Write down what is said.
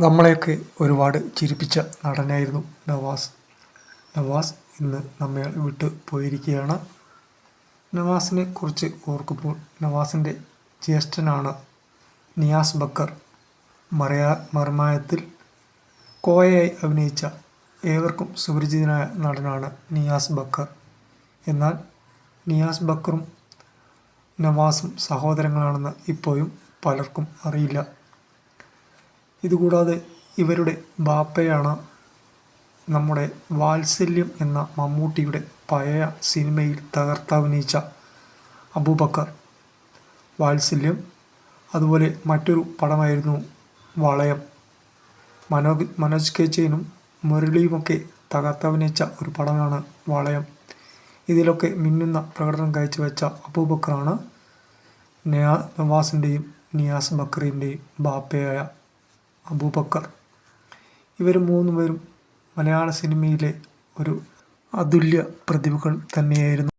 നമ്മളെയൊക്കെ ഒരുപാട് ചിരിപ്പിച്ച നടനായിരുന്നു നവാസ്. നവാസ് ഇന്ന് നമ്മെ വിട്ട് പോയിരിക്കുകയാണ്. നവാസിനെ കുറിച്ച് ഓർക്കുമ്പോൾ നവാസിന്റെ ജ്യേഷ്ഠനാണ് നിയാസ് ബക്കർ. മറയാ മർമായത്തിൽ കോയയായി അഭിനയിച്ച ഏവർക്കും സുപരിചിതനായ നടനാണ് നിയാസ് ബക്കർ. എന്നാൽ നിയാസ് ബക്കറും നവാസും സഹോദരങ്ങളാണെന്ന് ഇപ്പോഴും പലർക്കും അറിയില്ല. ഇതുകൂടാതെ ഇവരുടെ ബാപ്പയാണ് നമ്മുടെ വാത്സല്യം എന്ന മമ്മൂട്ടിയുടെ പഴയ സിനിമയിൽ തകർത്തഭിനയിച്ച അബൂബക്കർ. വാത്സല്യം അതുപോലെ മറ്റൊരു പടമായിരുന്നു വളയം. മനോ മനോജ് കെ ജെയിനും മുരളിയുമൊക്കെ തകർത്തഭിനയിച്ച ഒരു പടമാണ് വളയം. ഇതിലൊക്കെ മിന്നുന്ന പ്രകടനം കാഴ്ചവെച്ച അബൂബക്കറാണ് നവാസിന്റെയും നിയാസ് ബക്കറിന്റെയും ബാപ്പയായ അബൂബക്കർ. ഇവർ മൂന്നുപേരും മലയാള സിനിമയിലെ ഒരു അതുല്യ പ്രതിഭകൾ തന്നെയായിരുന്നു.